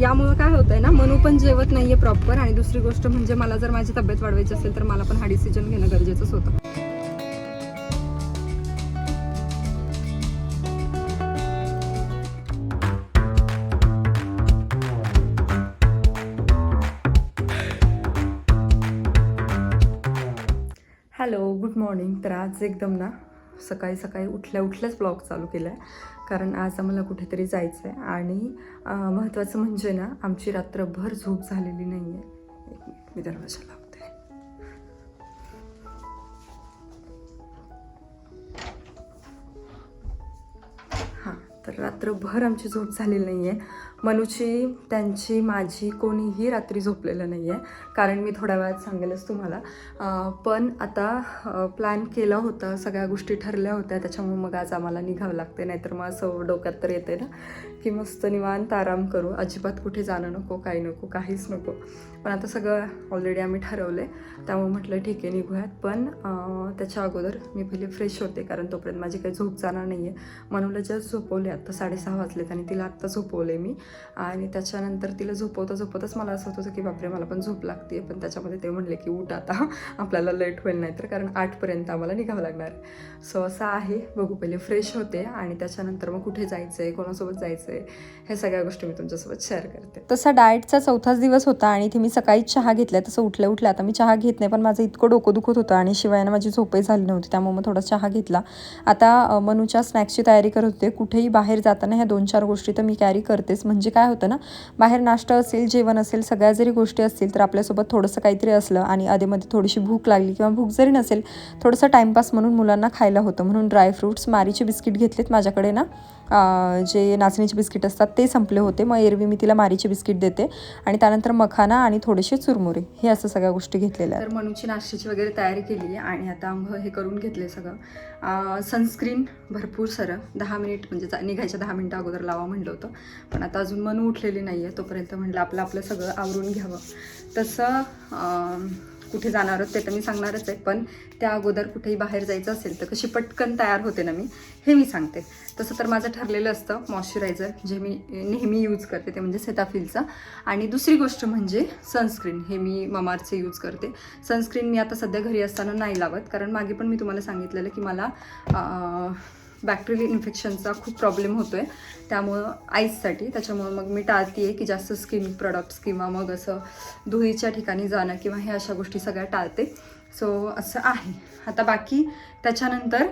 यामुळे काय होतंय ना मनू पण जेवत नाहीये प्रॉपर आणि दुसरी गोष्ट म्हणजे मला जर माझी तब्येत वाढवायची असेल तर मला पण हा डिसिजन घेणं गरजेचंच होतं. मॉर्निंग तर आज एकदम ना सकाळी सकाळी उठल्या उठल्याच ब्लॉग चालू केला आहे कारण आज आम्हाला कुठेतरी जायचं आहे आणि महत्त्वाचं म्हणजे ना आमची रात्रभर झोप झालेली नाही आहे मी दरवाजा लावते. हां तर रात्रभर आमची झोप झालेली नाही आहे मनुची त्यांची माझी कोणीही रात्री झोपलेलं नाही आहे कारण मी थोड्या वेळात सांगेलच तुम्हाला. पण आता प्लॅन केला होता सगळ्या गोष्टी ठरल्या होत्या त्याच्यामुळे मग आज आम्हाला निघावं लागते नाहीतर मग असं डोक्यात तर येते ना की मस्त निवांत आराम करू. अजिबात कुठे जाणं नको काही नको काहीच नको. पण आता सगळं ऑलरेडी आम्ही ठरवलं आहे त्यामुळे म्हटलं ठीक आहे निघूयात. पण त्याच्या अगोदर मी पहिले फ्रेश होते कारण तोपर्यंत माझी काही झोप जाणार नाही आहे मनूला जस्ट झोपवले आत्ता साडेसहा वाजलेत आणि तिला आत्ता झोपवले मी. आणि त्याच्यानंतर तिला झोपवता झोपवताच मला असं होत होतं की बापरे मला पण झोप लागते. पण त्याच्यामध्ये ते म्हणले की उठ आता. आपल्याला लेट होईल नाही तर कारण आठपर्यंत आम्हाला निघावं लागणार. आहे सो असं आहे. बघू पहिले फ्रेश होते आणि त्याच्यानंतर मग कुठे जायचं आहे कोणासोबत जायचं आहे ह्या सगळ्या गोष्टी मी तुमच्यासोबत शेअर करते. तसा डाएटचा चौथाच दिवस होता आणि इथे मी सकाळी चहा घेतला तसं उठल्या उठल्या आता मी चहा घेत नाही पण माझं इतकं डोकं दुखत होतं आणि शिवायनं माझी झोपही झाली नव्हती. त्यामुळे मग थोडा चहा घेतला. आता मनूच्या स्नॅक्सची तयारी करत होते. कुठेही बाहेर जाताना ह्या दोन चार गोष्टी तर मी कॅरी करतेच. म्हणजे काय होतं ना बाहेर नाश्ता असेल जेवण असेल सगळ्या जरी गोष्टी असतील तर आपल्यासोबत थोडंसं काहीतरी असलं आणि आधीमध्ये थोडीशी भूक लागली किंवा भूक जरी नसेल थोडंसं टाईमपास म्हणून मुलांना खायला होतं. म्हणून ड्रायफ्रूट्स मारीचे बिस्किट घेतलेत माझ्याकडे ना. जे नाचणीचे बिस्किट असतात ते संपले होते. मग एरवी मी तिला मारीचे बिस्किट देते आणि त्यानंतर मखाना आणि थोडेसे चुरमुरे हे असं सगळ्या गोष्टी घेतलेल्या तर मनूची नाश्त्याची वगैरे तयारी केली आहे आणि आता आंघोळ हे करून घेतले सगळं. सनस्क्रीन भरपूर सारं. दहा मिनिट म्हणजे निघायच्या दहा मिनटं अगोदर लावा म्हणलं होतं. पण आता अजून मनू उठलेली नाही आहे तोपर्यंत म्हटलं आपलं आपलं सगळं आवरून घ्यावं. तसं कुठे जाणार आहोत ते तर मी सांगणारच आहे. पण त्या अगोदर कुठेही बाहेर जायचं असेल तर कशी पटकन तयार होते ना मी हे मी सांगते. तसं तर माझं ठरलेलं असतं मॉइश्चरायझर जे मी नेहमी यूज करते ते म्हणजे सेटाफिलचं आणि दुसरी गोष्ट म्हणजे सनस्क्रीन हे मी ममारचे यूज करते. सनस्क्रीन मी आता सध्या घरी असताना नाही लावत कारण मागे पण मी तुम्हाला सांगितलेलं की मला बॅक्टेरियल इन्फेक्शनचा खूप प्रॉब्लेम होतो आहे त्यामुळं आईससाठी त्याच्यामुळं मग मी टाळते आहे की जास्त स्किन प्रॉडक्ट्स किंवा मग असं धुळीच्या ठिकाणी जाणं किंवा हे अशा गोष्टी सगळ्या टाळते. सो असं आहे. आता बाकी त्याच्यानंतर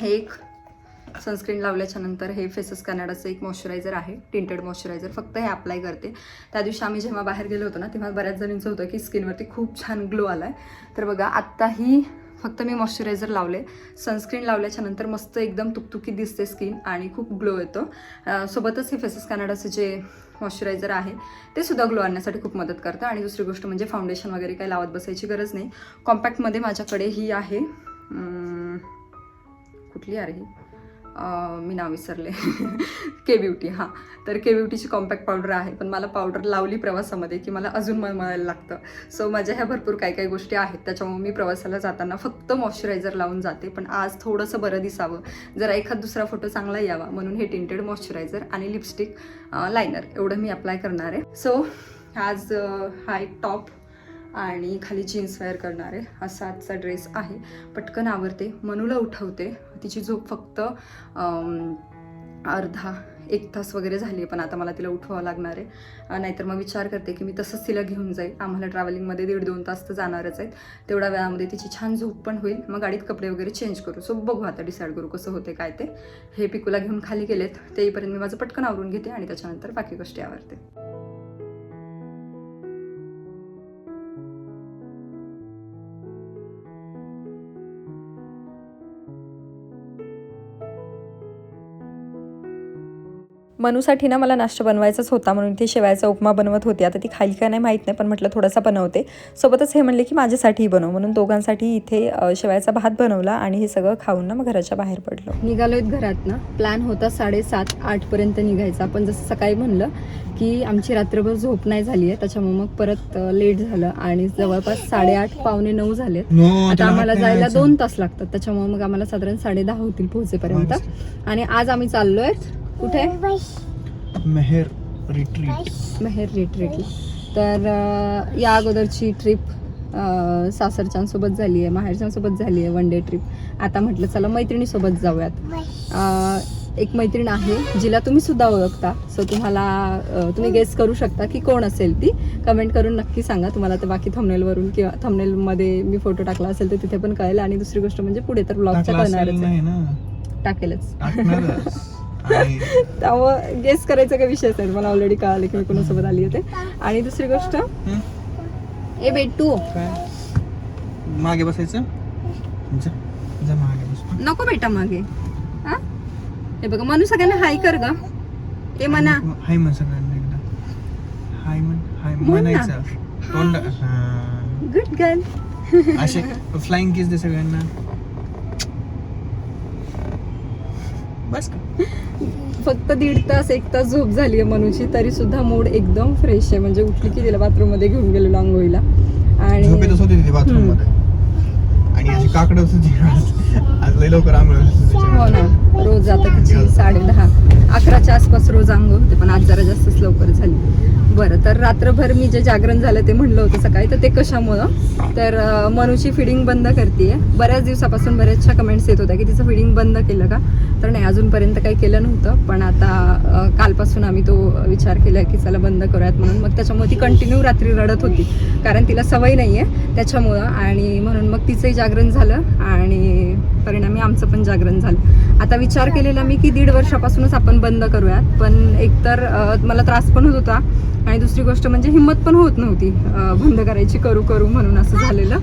हे एक सनस्क्रीन लावल्याच्या नंतर हे फेसस कॅनडाचं एक मॉइश्चरायझर आहे. टिंटेड मॉइश्चरायझर फक्त हे अप्लाय करते. त्या दिवशी आम्ही जेव्हा बाहेर गेलो होतो ना तेव्हा बऱ्याच जणींचं होतं की स्किनवरती खूप छान ग्लो आला आहे तर बघा आत्ताही फक्त मी मॉइश्चरायझर लावले. सनस्क्रीन लावल्याच्या नंतर मस्त एकदम तुकतुकीत दिसते स्किन आणि खूप ग्लो येतो. सोबतच हे फेसेस कॅनडाचं जे मॉइश्चरायझर आहे ते सुद्धा ग्लो आणण्यासाठी खूप मदत करतं. आणि दुसरी गोष्ट म्हणजे फाउंडेशन वगैरे काही लावत बसायची गरज नाही. कॉम्पॅक्टमध्ये माझ्याकडे ही आहे. कुठली आहे ही? मी नाव विसरले. के ब्युटी हां. तर के ब्युटीची कॉम्पॅक्ट पावडर आहे पण मला पावडर लावली प्रवासामध्ये की मला अजून मळमळायला लागतं. सो माझ्या ह्या भरपूर काही काही गोष्टी आहेत. त्याच्यामुळे मी प्रवासाला जाताना फक्त मॉइश्चरायझर लावून जाते पण आज थोडंसं बरं दिसावं. जरा एखाद दुसरा फोटो चांगला यावा म्हणून हे टिंटेड मॉइश्चरायझर आणि लिपस्टिक लायनर एवढं मी अप्लाय करणार आहे. सो आज हा एक टॉप आणि खाली जीन्स वेअर करणार आहे. असा आजचा ड्रेस आहे. पटकन आवरते. मनूला उठवते. तिची झोप फक्त अर्धा एक तास वगैरे झाली आहे. पण आता मला तिला उठवावं लागणार आहे. नाहीतर मग विचार करते की मी तसंच तिला घेऊन जाईल. आम्हाला ट्रॅव्हलिंगमध्ये दीड दोन तास तर जाणारच आहेत. तेवढ्या वेळामध्ये तिची छान झोप पण होईल. मग गाडीत कपडे वगैरे चेंज करू. सो बघू आता डिसाईड करू कसं होते काय ते. हे पिकूला घेऊन खाली गेलेत. तेपर्यंत मी माझं पटकन आवरून घेते आणि त्याच्यानंतर बाकी गोष्टी आवरते. मनूसाठी ना मला नाश्ता बनवायचाच होता म्हणून इथे शेवायचा उपमा बनवत होते. आता ती खाईल का नाही माहीत नाही पण म्हटलं थोडासा बनवते. सोबतच हे म्हणले की माझ्यासाठीही बनव म्हणून दोघांसाठी इथे शेवायचा भात बनवला आणि हे सगळं खाऊन ना मग घराच्या बाहेर पडलो. निघालोय घरात ना. प्लॅन होता साडेसात आठपर्यंत निघायचा. पण जसं सकाळी म्हणलं की आमची रात्रभर झोप नाही झाली आहे त्याच्यामुळे मग परत लेट झालं आणि जवळपास साडेआठ पावणे नऊ झालेत. नो आता आम्हाला जायला दोन तास लागतात त्याच्यामुळे मग आम्हाला साधारण साडे दहा होतील पोहोचेपर्यंत. आणि आज आम्ही चाललोय कुठे? मेहर रिट्रीट. मेहेर रिट्रीटला तर या अगोदरची ट्रिप सासरच्यांसोबत झाली आहे माहेरच्यांसोबत झाली आहे वन डे ट्रिप आता म्हटलं चला मैत्रिणीसोबत जाऊयात. एक मैत्रीण आहे जिला तुम्ही सुद्धा ओळखता. सो तुम्हाला तुम्ही गेस करू शकता की कोण असेल ती. कमेंट करून नक्की सांगा. तुम्हाला ते बाकी थंबनेलवरून किंवा थंबनेलमध्ये मी फोटो टाकला असेल तर तिथे पण कळेल. आणि दुसरी गोष्ट म्हणजे पुढे तर ब्लॉगच्या ना? टाकेलच. त्यामुळं गेस करायचा काही विषयच नाही. मला ऑलरेडी कळालं की मी कोणासोबत आली होते. आणि दुसरी गोष्ट? ए बेटू मागे बसायचं? नको बेटा मागे. हा? हे बघा मनू सगळ्यांना हाय कर ग. ते म्हणा हाय म्हण सगळ्यांना एकदा. हाय म्हण हाय म्हण. म्हणायचं. तोंड. गुड गर्ल असे फ्लाइंग किस दे सगळ्यांना. बस का फक्त दीड तास एक तास झोप झाली आहे मनूची तरी सुद्धा मूड एकदम फ्रेश आहे. म्हणजे उठली की तिला बाथरूममध्ये घेऊन गेलेलो आंघोळीला आणि झोपेतच होती तिथे बाथरूममध्ये. आणि अशी काकडच होती आज लवकर आंघोळ हो. ना. रोज आता तिची साडे दहा अकराच्या आसपास रोज आंघोळ होते पण आज जरा जास्तच लवकर झाली. बरं तर रात्रभर मी जे जागरण झालं ते म्हणलं होतं सकाळी तर ते कशामुळं? तर मनूची फिडिंग बंद करते बऱ्याच दिवसापासून बऱ्याचशा कमेंट्स येत होत्या की तिचं फिडिंग बंद केलं का? तर नाही अजूनपर्यंत काही केलं नव्हतं पण आता कालपासून आम्ही तो विचार केला की चला बंद करूयात म्हणून. मग त्याच्यामुळे ती कंटिन्यू रात्री रडत होती कारण तिला सवय नाही आहे त्याच्यामुळं. आणि म्हणून मग तिचंही जागरण झालं आणि परिणामी आमचं पण जागरण झालं. आता विचार केलेला मी की दीड वर्षापासूनच आपण बंद करूयात. पण एकतर मला त्रास पण होत होता. आणि दुसरी गोष्ट म्हणजे हिंमत पण होत नव्हती बंद करायची करू करू म्हणून असं झालेलं.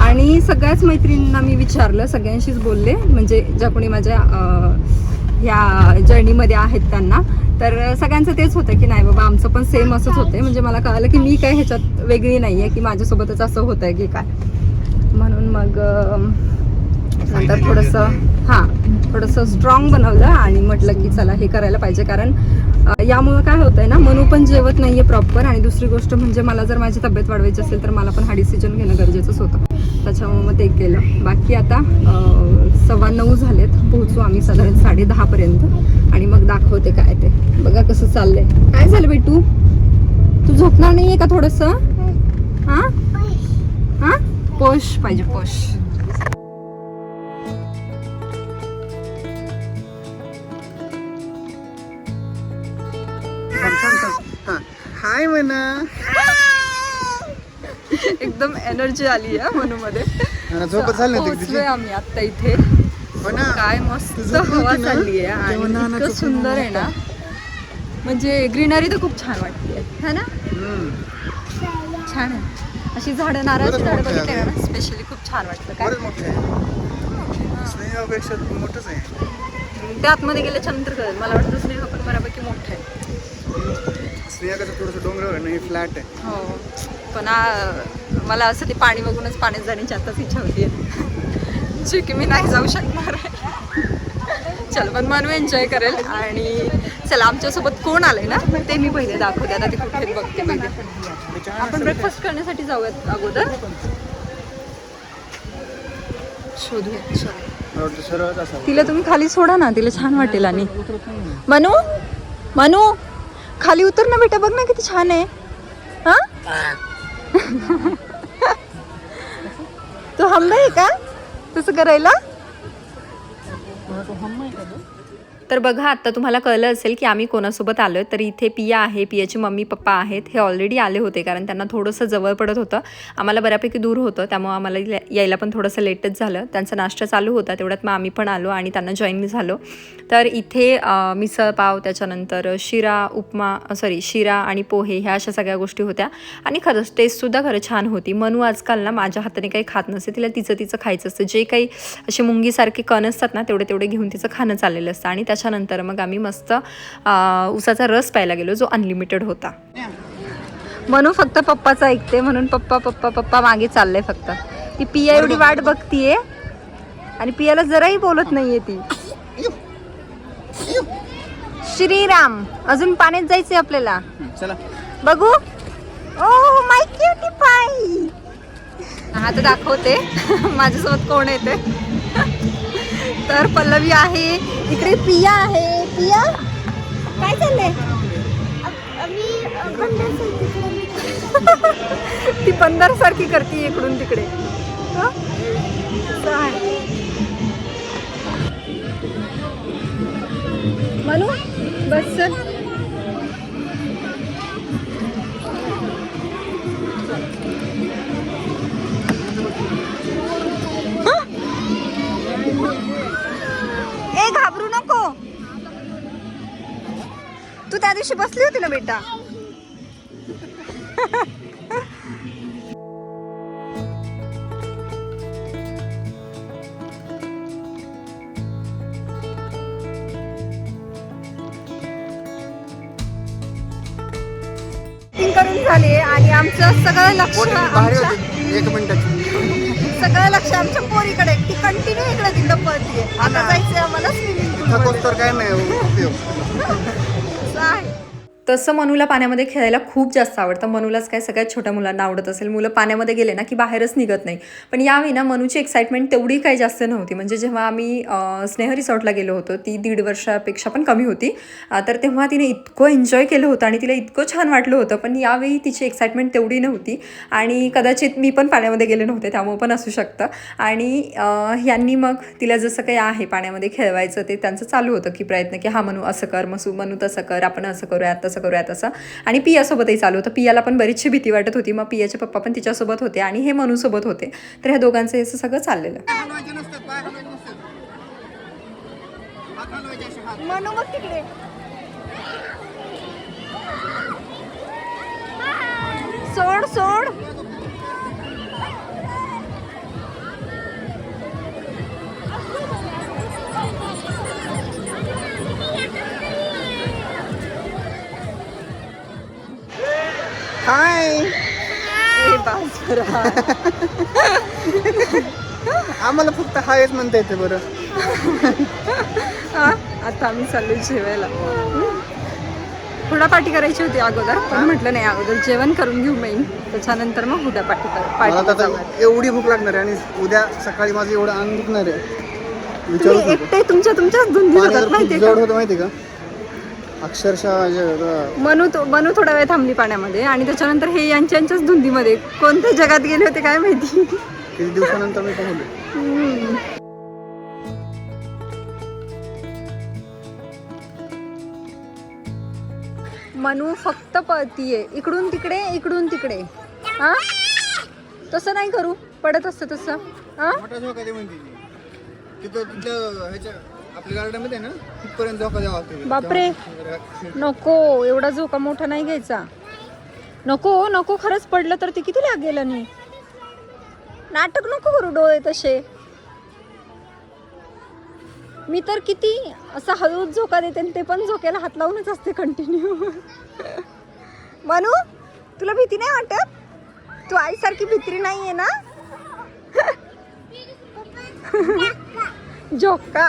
आणि सगळ्याच मैत्रिणींना मी विचारलं सगळ्यांशीच बोलले. म्हणजे ज्या कोणी माझ्या ह्या जर्नीमध्ये आहेत त्यांना. तर सगळ्यांचं तेच होतं की नाही बाबा आमचं पण सेम असंच होतंय. म्हणजे मला कळालं की मी काय ह्याच्यात वेगळी नाही आहे की माझ्यासोबतच असं होतं आहे की काय. म्हणून मग नंतर थोडंसं हां थोडंसं स्ट्रॉंग बनवलं आणि म्हटलं की चला हे करायला पाहिजे. कारण यामुळं काय आहे ना मनू पण जेवत नाहीये प्रॉपर आणि दुसरी गोष्ट म्हणजे मला जर माझी तब्येत वाढवायची असेल तर मला पण हा डिसिजन घेणं गरजेचंच होतं. त्याच्यामुळे मग ते केलं. बाकी आता सव्वा नऊ झालेत. पोहोचू आम्ही साधारण साडे दहापर्यंत आणि मग दाखवते काय ते. बघा कसं चाललंय. काय झालं बेटू तू झोपणार नाहीये का थोडंसं? हां? हां? पोश पाहिजे पोश. हाय म्हणा एकदम एनर्जी आली आहे मनूमध्ये. झोपत झाली पोहोचलोय आम्ही आता इथे. हो काय मस्त हवा? चालली आहे आणि इतकं सुंदर आहे ना. म्हणजे ग्रीनरी तर खूप छान वाटते. है ना. छान आहे. अशी झाडं नारळाची बरंच झाडं बघितली ना स्पेशली खूप छान वाटतं. काय? बरंच मोठं आहे. स्नेहापेक्षा मोठंच आहे. ते आतमध्ये गेल्याच्यानंतर कळेल. मला वाटतं स्नेह पण बऱ्यापैकी मोठं आहे. स्नेहा कसं थोडंसं डोंगरावर आहे ना हे फ्लॅट आहे. हो. पण आ- मला असं ते पाणी बघूनच पाण्यात जाण्याची आताच इच्छा होती जी की मी नाही जाऊ शकणार. चल पण मनू एन्जॉय करेल. आणि चला आमच्यासोबत कोण आलंय ना ते मी पहिले दाखवते. आता ते कुठे आहेत बघते पहिले आपण ब्रेकफास्ट करण्यासाठी जाऊयात अगोदर. शोधूया चल. मला वाटतं सरळच असावं. तिला तुम्ही खाली सोडा ना तिला छान वाटेल आणि. मनू? मनू? खाली उतर ना बेटा बघ ना किती छान आहे. हा? तू हंबा आहे का? तसं करायला? तर बघा आत्ता तुम्हाला कळलं असेल की आम्ही कोणासोबत आलो आहे तर इथे पिया आहे पियाची मम्मी पप्पा आहेत. हे ऑलरेडी आले होते कारण त्यांना थोडंसं जवळ पडत होतं. आम्हाला बऱ्यापैकी दूर होतं. त्यामुळे आम्हाला यायला पण थोडंसं लेटच झालं. त्यांचा नाश्ता चालू होता. तेवढ्यात मग आम्ही पण आलो आणि त्यांना जॉईन झालो. तर इथे मिसळपाव मिसळ पाव त्याच्यानंतर शिरा उपमा सॉरी शिरा आणि पोहे ह्या अशा सगळ्या गोष्टी होत्या. आणि खरंच टेस्टसुद्धा खरं छान होती. मनू आजकाल ना माझ्या हाताने काही खात नसते तिला तिचं तिचं खायचं असतं. जे काही असे मुंगीसारखे कण असतात ना तेवढे तेवढे घेऊन तिचं खाणं चाललेलं असतं. आणि त्याच्यानंतर मग आम्ही मस्त उसाचा रस प्यायला गेलो जो अनलिमिटेड होता. मनू फक्त पप्पाचं ऐकते म्हणून पप्पा पप्पा पप्पा मागे चाललंय फक्त. ती पिया एवढी वाट बघतीये आणि पियाला जराही बोलत नाहीये ती. श्रीराम अजून पाण्यात जायचंय आपल्याला? चला. बघू. ओ माय क्युटी पाय आता दाखवते. माझ्यासोबत कोण येते तर पल्लवी आहे. इकडे पिया आहे. पिया काय चाललंय? ती बंदर सारखी करते इकडून तिकडे. हं? मनू बस चल. त्या दिवशी बसली होती ना बेटा? Meeting करून झाली आणि आमचं सगळं लक्ष एक मिनिटाची सगळं लक्ष आमच्या पोरीकडे. ती कंटिन्यू इकडे तिकडं पळतीये. आता जायचंय आम्हाला स्विमिंग पूल काय नाही तसं मनूला पाण्यामध्ये खेळायला खूप जास्त आवडतं. मनूलाच काय सगळ्यात छोट्या मुलांना आवडत असेल. मुलं पाण्यामध्ये गेले ना की बाहेरच निघत नाही. पण यावेळी ना मनूची एक्साइटमेंट तेवढी काही जास्त नव्हती. म्हणजे जेव्हा आम्ही स्नेह रिसॉर्टला गेलो होतो ती दीड वर्षापेक्षा पण कमी होती. तर तेव्हा तिने इतकं एन्जॉय केलं होतं आणि तिला इतकं छान वाटलं होतं. पण यावेळी तिची एक्साइटमेंट तेवढी नव्हती. आणि कदाचित मी पण पाण्यामध्ये गेले नव्हते. त्यामुळे पण असू शकतं. आणि यांनी मग तिला जसं काही आहे पाण्यामध्ये खेळवायचं ते त्यांचं चालू होतं की प्रयत्न की हा मनू असं कर मसू मनू तसं कर आपण असं करूयात तसं करूयात असं आणि पियासोबतही चालू होतं. पियाला पण बरीचशी भीती वाटत होती. मग पियाचे पप्पा पण तिच्यासोबत होते आणि हे मनूसोबत होते. तर ह्या दोघांचं हे सगळं चाललेलं. सोड सोड. हाय. आम्हाला फक्त हायच म्हणता येते बरं. आता आम्ही चाललोय जेवायला. हुडापाटी करायची होती अगोदर पण म्हटलं नाही अगोदर जेवण करून घेऊ मेन त्याच्यानंतर मग हुडापाटी पाटी एवढी भूक लागणार आहे आणि उद्या सकाळी माझं एवढं अंग दुखणार आहे. एकटे तुमच्या तुमच्याच होतात होतं माहिती का? अक्षरशः जे- मनू तो मनू थोडा वेळ थांबली पाण्यामध्ये आणि त्याच्यानंतर हे यांच्या यांच्याच धुंदीमध्ये कोणत्या जगात गेले होते काय माहिती? किती दिवसानंतर मी पाहिलं. मनू फक्त पळतीये. इकडून तिकडे इकडून तिकडे. हा? तसं नाही करू. पडत असतं तसं. हा? आपल्या गार्डनमध्ये ना तिथपर्यंत झोका द्यावा लागतो. बापरे. नको एवढा झोका मोठा नाही घ्यायचा. नको नको खरंच पडलं तर ते किती लागेल आणि? नाटक नको करू डोळे तसे. मी तर किती असा हळूच झोका देते आणि ते पण झोक्याला हात लावूनच असते कंटिन्यू मनू तुला भीती नाही वाटत? तू आईसारखी भित्री नाहीये ना? झोका.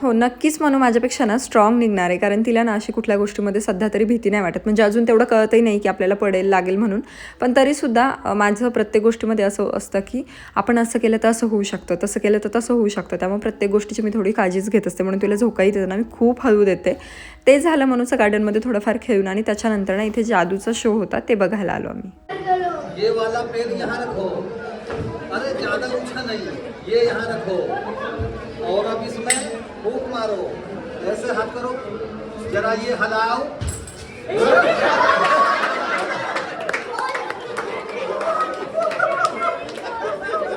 हो नक्कीच म्हणू माझ्यापेक्षा ना स्ट्रॉंग निघणार. आहे कारण तिला ना अशी कुठल्या गोष्टीमध्ये सध्या तरी भीती नाही वाटत. म्हणजे अजून तेवढं कळतही नाही की आपल्याला पडेल लागेल म्हणून. पण तरीसुद्धा माझं प्रत्येक गोष्टीमध्ये असं असतं की आपण असं केलं तर असं होऊ शकतं तसं केलं तर तसं होऊ शकतं. त्यामुळे प्रत्येक गोष्टीची मी थोडी काळजीच घेत असते. म्हणून तिला झोकाही देताना मी खूप हळू देते. ते झालं म्हणूनचं गार्डनमध्ये थोडंफार खेळून आणि त्याच्यानंतर ना इथे जादूचा शो होता ते बघायला आलो आम्ही. मारो। ऐसे हाथ करो। जरा ये हलाओ।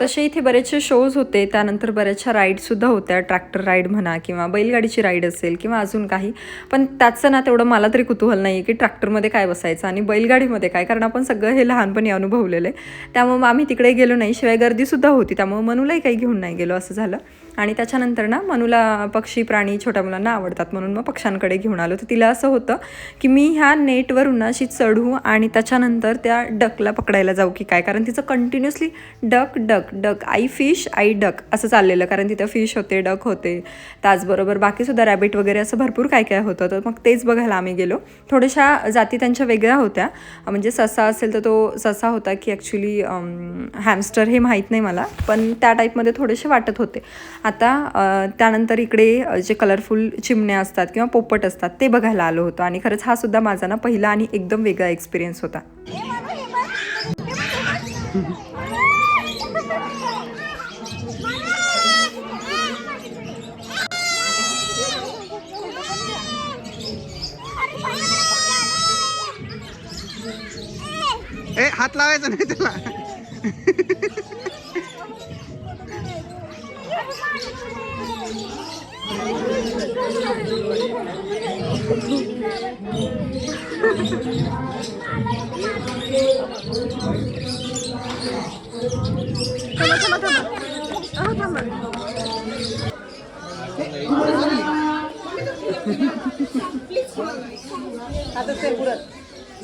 तसे इथे बरेचसे शोज होते. त्यानंतर बऱ्याचशा राईडसुद्धा होत्या. ट्रॅक्टर राईड म्हणा किंवा बैलगाडीची राईड असेल किंवा अजून काही. पण त्याचं ना तेवढं मला तरी कुतूहल नाही आहे की ट्रॅक्टरमध्ये काय बसायचं आणि बैलगाडीमध्ये काय? कारण आपण सगळं हे लहानपणी अनुभवलेलं आहे. त्यामुळं आम्ही तिकडे गेलो नाही. शिवाय गर्दीसुद्धा होती. त्यामुळं मनूलाही काही घेऊन नाही गेलो असं झालं. आणि त्याच्यानंतर ना मनूला पक्षी प्राणी छोट्या मुलांना आवडतात म्हणून मग पक्ष्यांकडे घेऊन आलो. तर तिला असं होतं की मी ह्या नेटवरून अशी चढू आणि त्याच्यानंतर त्या डकला पकडायला जाऊ की काय? कारण तिचं कंटिन्युअसली डक डक डक आई फिश आई डक असं चाललेलं. कारण तिथं फिश होते डक होते. त्याचबरोबर बाकीसुद्धा रॅबिट वगैरे असं भरपूर काय काय होतं. तर मग तेच बघायला आम्ही गेलो. थोड्याशा जाती त्यांच्या वेगळ्या होत्या. म्हणजे ससा असेल तर तो ससा होता की ॲक्च्युली हॅमस्टर हे माहीत नाही मला. पण त्या टाईपमध्ये थोडेसे वाटत होते. आता त्यानंतर इकडे जे कलरफुल चिमण्या असतात किंवा पोपट असतात ते बघायला आलो होतो. आणि खरंच हा सुद्धा माझा ना पहिला आणि एकदम वेगळा एक्सपिरियन्स होता. ए हात लावायचा नाही त्याला. आता ते पुरत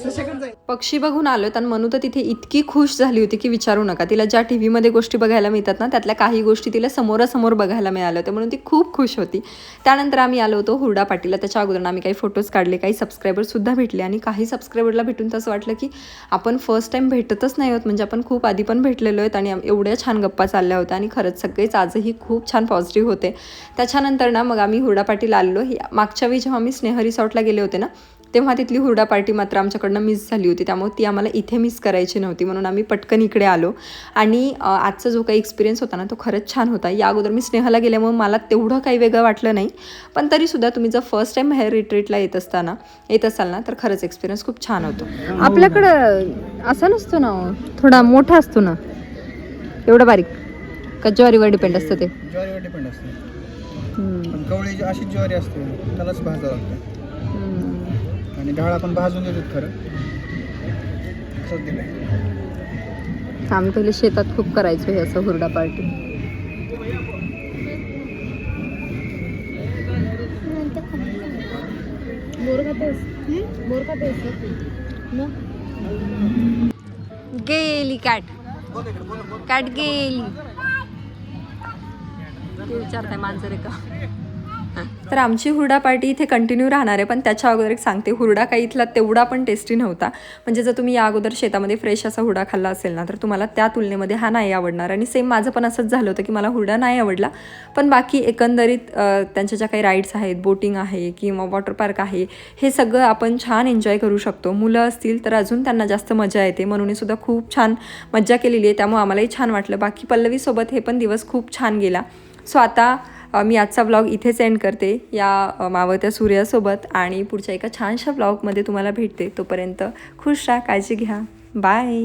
सशकन जाईल पक्षी बघून आलो आणि मनू तर तिथे इतकी खुश झाली होती की विचारू नका. तिला ज्या टी व्हीमध्ये गोष्टी बघायला मिळतात ना त्यातल्या काही गोष्टी तिला समोरासमोर बघायला मिळाल्या होत्या म्हणून ती खूप खुश होती. त्यानंतर आम्ही आलो होतो हुरडा पाटीला त्याच्या अगोदर आम्ही काही फोटोज काढले काही सबस्क्रायबरसुद्धा भेटले आणि काही सबस्क्रायबरला भेटून तसं वाटलं की आपण फर्स्ट टाईम भेटतच नाही आहोत म्हणजे आपण खूप आधी पण भेटलेलो आहेत आणि एवढ्या छान गप्पा चालल्या होत्या आणि खरंच सगळेच आजही खूप छान पॉझिटिव्ह होते. त्याच्यानंतर ना मग आम्ही हुरडा पाटीला आलेलो. मागच्या वेळी जेव्हा आम्ही स्नेह रिसॉर्टला गेले होते ना तेव्हा तिथली हुरडा पार्टी मात्र आमच्याकडनं मिस झाली होती. त्यामुळे ती आम्हाला इथे मिस करायची नव्हती. म्हणून आम्ही पटकन इकडे आलो. आणि आजचा जो काही एक्सपिरियन्स होता ना तो खरंच छान होता. या अगोदर मी स्नेहाला गेल्यामुळे मला तेवढं काही वेगळं वाटलं नाही. पण तरीसुद्धा तुम्ही जर फर्स्ट टाईम हेअर रिट्रीटला येत असताना येत असाल ना तर खरंच एक्सपिरियन्स खूप छान होतो. आपल्याकडं असा नसतो ना हो. थोडा मोठा असतो ना. एवढा बारीक. का ज्वारीवर डिपेंड असतं ते? ज्वारीवर डिपेंड असते. कवळी अशी ज्वारी असते त्यालाच भाजावं लागतं. आणि डाळ आपण भाजून देतो खरं. असंच दिलंय. आम्ही पहिले शेतात खूप करायचो हे असं हुरडा पार्टी. गेली कॅट. कॅट गेली. विचारताय मांजर आहे का? तर आमची हुरडा पार्टी इथे कंटिन्यू राहणार आहे. पण त्याच्या अगोदर एक सांगते हुरडा काही इथला तेवढा पण टेस्टी नव्हता. म्हणजे जर तुम्ही या अगोदर शेतामध्ये फ्रेश असा हुरडा खाल्ला असेल ना तर तुम्हाला त्या तुलनेमध्ये हा नाही आवडणार. आणि सेम माझं पण असंच झालं होतं की मला हुरडा नाही आवडला. पण बाकी एकंदरीत त्यांच्या ज्या काही राईड्स आहेत बोटिंग आहे किंवा वॉटर पार्क आहे हे सगळं आपण छान एन्जॉय करू शकतो. मुलं असतील तर अजून त्यांना जास्त मजा येते. म्हणून सुद्धा खूप छान मज्जा केलेली आहे. त्यामुळे आम्हालाही छान वाटलं. बाकी पल्लवीसोबत हे पण दिवस खूप छान गेला. सो आता मी आजचा ब्लॉग इथेच एंड करते. या मावत्या सूर्यासोबत आणि पुढच्या एका छानशा ब्लॉगमध्ये तुम्हाला भेटते. तोपर्यंत खुश राहा काळजी घ्या. बाय